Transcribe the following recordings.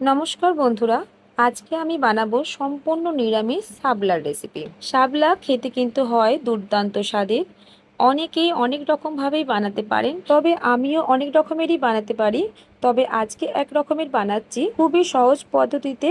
নমস্কার বন্ধুরা, আজকে আমি বানাবো সম্পূর্ণ নিরামিষ সাবলার রেসিপি সাবলা খেতে কিন্তু হয় দুর্দান্ত স্বাদের। অনেকেই অনেক রকমভাবেই বানাতে পারেন, তবে আমিও অনেক রকমেরই বানাতে পারি। তবে আজকে এক রকমের বানাচ্ছি। খুবই সহজ পদ্ধতিতে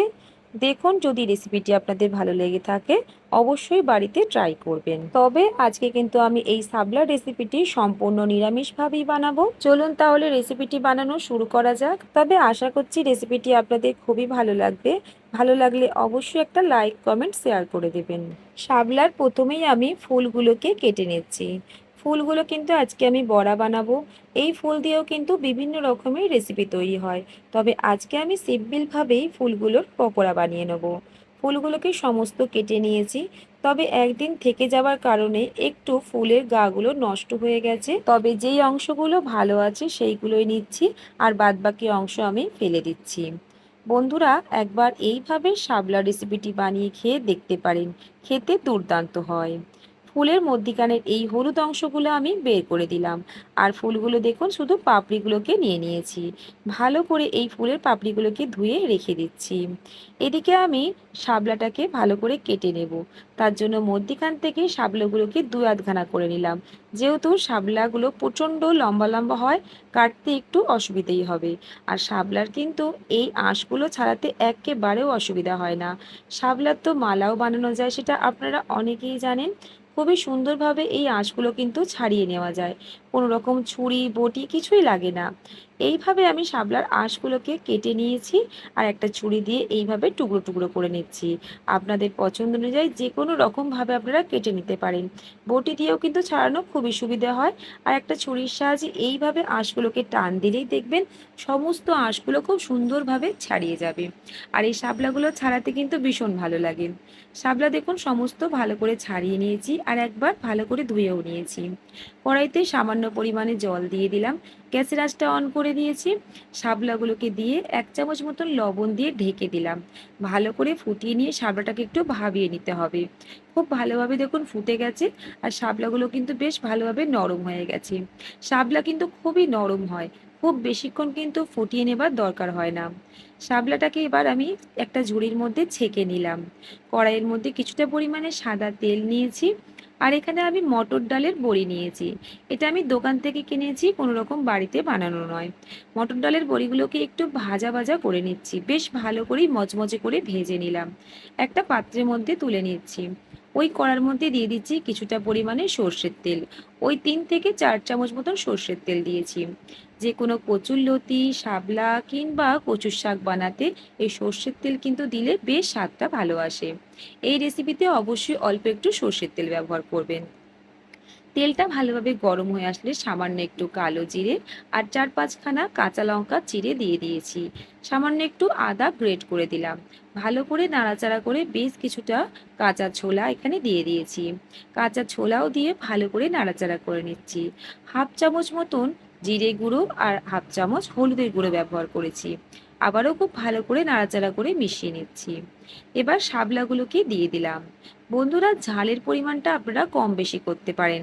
দেখুন যদি রেসিপিটি আপনাদের ভালো লেগে থাকে, অবশ্যই বাড়িতে ট্রাই করবেন। তবে আজকে কিন্তু আমি এই সাবলা রেসিপিটি সম্পূর্ণ নিরামিষভাবেই বানাবো। চলুন তাহলে রেসিপিটি বানানো শুরু করা যাক। তবে আশা করছি রেসিপিটি আপনাদের খুবই ভালো লাগবে। ভালো লাগলে অবশ্যই একটা লাইক কমেন্ট শেয়ার করে দেবেন। শাবলার প্রথমেই আমি ফুলগুলোকে কেটে নিচ্ছি। ফুলগুলো কিন্তু আজকে আমি বড়া বানাবো। এই ফুল দিয়েও কিন্তু বিভিন্ন রকমের রেসিপি তৈরি হয়। তবে আজকে আমি সিম্পলভাবেই ফুলগুলোর পকোড়া বানিয়ে নেব। ফুলগুলোকে সমস্ত কেটে নিয়েছি। তবে একদিন থেকে যাওয়ার কারণে একটু ফুলের গাগুলো নষ্ট হয়ে গেছে। তবে যেই অংশগুলো ভালো আছে সেইগুলোই নিচ্ছি আর বাদবাকি অংশ আমি ফেলে দিচ্ছি। বন্ধুরা, একবার এইভাবে শাবলা রেসিপিটি বানিয়ে খেয়ে দেখতে পারেন। খেতে দুর্দান্ত হয়। ফুলের মধ্যিখানের এই হলুদ অংশগুলো আমি বের করে দিলাম। আর ফুলগুলো দেখুন, শুধু পাপড়িগুলোকে নিয়ে নিয়েছি। ভালো করে এই ফুলের পাপড়িগুলোকে ধুয়ে রেখে দিচ্ছি। এদিকে আমি শাবলাটাকে ভালো করে কেটে নেব। তার জন্য মধ্যিখান থেকে শাবলাগুলোকে দু আধখানা করে নিলাম। যেহেতু শাবলাগুলো প্রচণ্ড লম্বা লম্বা হয়, কাটতে একটু অসুবিধেই হবে। আর শাবলার কিন্তু এই আঁশগুলো ছাড়াতে একেবারেও অসুবিধা হয় না। শাবলার তো মালাও বানানো যায়, সেটা আপনারা অনেকেই জানেন। খুবই সুন্দরভাবে এই আঁশগুলো কিন্তু ছাড়িয়ে নেওয়া যায়। কোনো রকম ছুরি, বটি কিছুই লাগে না। এইভাবে আমি শাবলার আঁশগুলোকে কেটে নিয়েছি আর একটা ছুরি দিয়ে এইভাবে টুকরো টুকরো করে নিচ্ছি। আপনাদের পছন্দ অনুযায়ী যে কোনো রকমভাবে আপনারা কেটে নিতে পারেন। বটি দিয়েও কিন্তু ছাড়ানো খুবই সুবিধা হয়। আর একটা ছুরির সাহায্যে এইভাবে আঁশগুলোকে টান দিলেই দেখবেন সমস্ত আঁশগুলো খুব সুন্দরভাবে ছাড়িয়ে যাবে। আর এই শাবলাগুলো ছাড়াতে কিন্তু ভীষণ ভালো লাগে। শাবলা দেখুন সমস্ত ভালো করে ছাড়িয়ে নিয়েছি আর একবার ভালো করে ধুয়েও নিয়েছি। কড়াইতে সামান্য পরিমাণে জল দিয়ে দিলাম। গ্যাসের আঁচটা অন করে দিয়েছি। শাবলাগুলোকে দিয়ে এক চামচ মতন লবণ দিয়ে ঢেকে দিলাম। ভালো করে ফুটিয়ে নিয়ে শাবলাটাকে একটু ভাবিয়ে নিতে হবে। খুব ভালোভাবে দেখুন ফুটে গেছে আর শাবলাগুলো কিন্তু বেশ ভালোভাবে নরম হয়ে গেছে। শাবলা কিন্তু খুবই নরম হয়। খুব বেশিক্ষণ কিন্তু ফুটিয়ে নেবার দরকার হয় না। শাবলাটাকে এবার আমি একটা ঝুড়ির মধ্যে ছেঁকে নিলাম। কড়াইয়ের মধ্যে কিছুটা পরিমাণে সাদা তেল নিয়েছি। আর এখানে আমি মটর ডালের বড়ি নিয়েছি। এটা আমি দোকান থেকে কিনেছি, কোনো রকম বাড়িতে বানানো নয়। মটর ডালের বড়িগুলোকে একটু ভাজা ভাজা করে নিচ্ছি। বেশ ভালো করেই মচমচে করে ভেজে নিলাম। একটা পাত্রের মধ্যে তুলে নিচ্ছি। ওই কড়ার মধ্যে দিয়ে দিচ্ছি কিছুটা পরিমাণে সর্ষের তেল। ওই তিন থেকে চার চামচ মতন সর্ষের তেল দিয়েছি। যে কোনো কচুর লতি, শাবলা কিংবা কচুর শাক বানাতে এই সর্ষের তেল কিন্তু দিলে বেশ স্বাদটা ভালো আসে। এই রেসিপিতে অবশ্যই অল্প একটু সর্ষের তেল ব্যবহার করবেন। তেলটা ভালোভাবে গরম হয়ে আসলে সামান্য একটু কালো জিরে আর চার পাঁচখানা কাঁচা লঙ্কা চিরে দিয়ে দিয়েছি। সামান্য একটু আদা গ্রেট করে দিলাম। ভালো করে নাড়াচাড়া করে বেশ কিছুটা কাঁচা ছোলা এখানে দিয়ে দিয়েছি। কাঁচা ছোলাও দিয়ে ভালো করে নাড়াচাড়া করে নিচ্ছি। হাফ চামচ মতন জিরে গুঁড়ো আর হাফ চামচ হলুদের গুঁড়ো ব্যবহার করেছি। আবারও খুব ভালো করে নাড়াচাড়া করে মিশিয়ে নিচ্ছি। এবার শাবলাগুলোকে দিয়ে দিলাম। বন্ধুরা, ঝালের পরিমাণটা আপনারা কম বেশি করতে পারেন।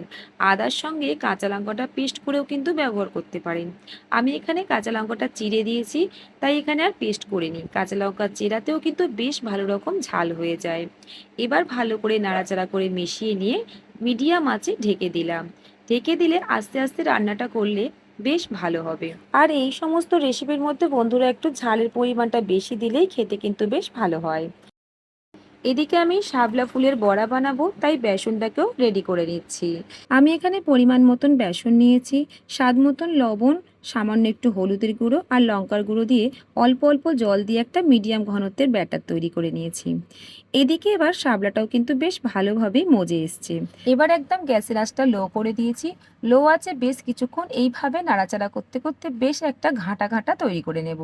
আদার সঙ্গে কাঁচা লঙ্কাটা পেস্ট করেও কিন্তু ব্যবহার করতে পারেন। আমি এখানে কাঁচা লঙ্কাটা চিড়ে দিয়েছি, তাই এখানে আর পেস্ট করিনি। কাঁচা লঙ্কা চিরাতেও কিন্তু বেশ ভালো রকম ঝাল হয়ে যায়। এবার ভালো করে নাড়াচাড়া করে মিশিয়ে নিয়ে মিডিয়াম আঁচে ঢেকে দিলাম। ঢেকে দিলে আস্তে আস্তে রান্নাটা করলে বেশ ভালো হবে। আর এই সমস্ত রেসিপির মধ্যে বন্ধুরা একটু ঝালের পরিমাণটা বেশি দিলেই খেতে কিন্তু বেশ ভালো হয়। এদিকে আমি সাবলা ফুলের বড়া বানাবো, তাই বেসনটাকেও রেডি করে নিচ্ছি। আমি এখানে পরিমাণ মতন বেসন নিয়েছি, স্বাদ মতন লবণ সামান্য একটু হলুদের গুঁড়ো আর লঙ্কার গুঁড়ো দিয়ে অল্প অল্প জল দিয়ে একটা মিডিয়াম ঘনত্বের ব্যাটার তৈরি করে নিয়েছি। এদিকে এবার শাবলাটাও কিন্তু বেশ ভালোভাবেই মজে এসছে। এবার একদম গ্যাসের আঁচটা লো করে দিয়েছি। লো আছে বেশ কিছুক্ষণ এইভাবে নাড়াচাড়া করতে করতে বেশ একটা ঘাঁটা ঘাঁটা তৈরি করে নেব।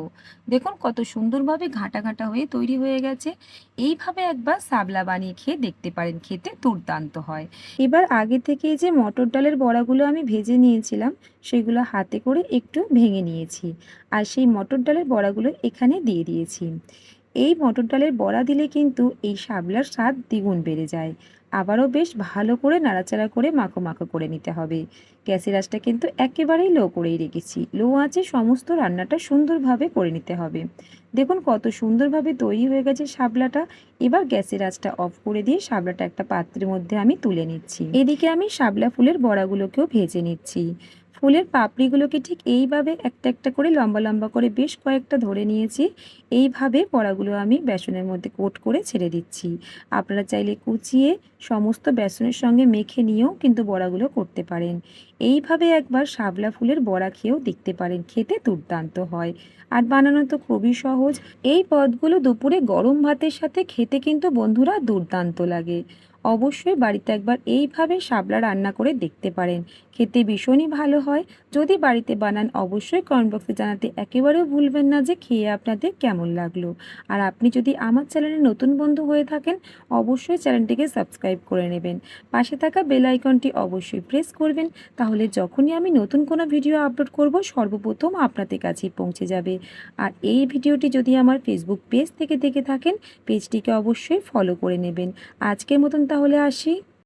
দেখুন কত সুন্দরভাবে ঘাঁটা ঘাঁটা হয়ে তৈরি হয়ে গেছে। এইভাবে একবার সাবলা বানিয়ে খেয়ে দেখতে পারেন, খেতে দুর্দান্ত হয়। এবার আগে থেকে যে মটর ডালের বড়াগুলো আমি ভেজে নিয়েছিলাম, সেগুলো হাতে করে একটু ভেঙে নিয়েছি আর সেই মটর ডালের বড়াগুলো এখানে দিয়ে দিয়েছি। এই মটর ডালের বড়া দিলে কিন্তু এই শাবলার স্বাদ দ্বিগুণ বেড়ে যায়। আবারও বেশ ভালো করে নাড়াচাড়া করে মাখো মাখো করে নিতে হবে। গ্যাসের আঁচটা কিন্তু একেবারেই লো করেই রেখেছি। লো আঁচে সমস্ত রান্নাটা সুন্দরভাবে করে নিতে হবে। দেখুন কত সুন্দরভাবে তৈরি হয়ে গেছে শাবলাটা। এবার গ্যাসের আঁচটা অফ করে দিয়ে শাবলাটা একটা পাত্রের মধ্যে আমি তুলে নিচ্ছি। এদিকে আমি শাবলা ফুলের বড়াগুলোকেও ভেজে নিচ্ছি। ফুলের পাপড়িগুলোকে ঠিক এইভাবে একটা একটা করে লম্বা লম্বা করে বেশ কয়েকটা ধরে নিয়েছি। এইভাবে বড়াগুলো আমি বেসনের মধ্যে কোট করে ছেড়ে দিচ্ছি। আপনারা চাইলে কুচিয়ে সমস্ত বেসনের সঙ্গে মেখে নিয়েও কিন্তু বড়াগুলো করতে পারেন। এইভাবে একবার শাবলা ফুলের বড়া খেয়েও দেখতে পারেন, খেতে দুর্দান্ত হয়। আর বানানো তো খুবই সহজ। এই পদগুলো দুপুরে গরম ভাতের সাথে খেতে কিন্তু বন্ধুরা দুর্দান্ত লাগে। অবশ্যই বাড়িতে একবার এইভাবে শাবলা রান্না করে দেখতে পারেন। খেতে ভীষণই ভালো হয়। যদি বাড়িতে বানান, অবশ্যই কমেন্ট বক্সে জানাতে একেবারেও ভুলবেন না যে খেয়ে আপনাদের কেমন লাগল। আর আপনি যদি আমার চ্যানেলে নতুন বন্ধু হয়ে থাকেন, অবশ্যই চ্যানেলটিকে সাবস্ক্রাইব করে নেবেন। পাশে থাকা বেল আইকনটি অবশ্যই প্রেস করবেন, তাহলে যখনই আমি নতুন কোনো ভিডিও আপলোড করব, সর্বপ্রথম আপনাদের কাছেই পৌঁছে যাবে। আর এই ভিডিওটি যদি আমার ফেসবুক পেজ থেকে দেখে থাকেন পেজটিকে অবশ্যই ফলো করে নেবেন। আজকের মতন তাহলে আসি।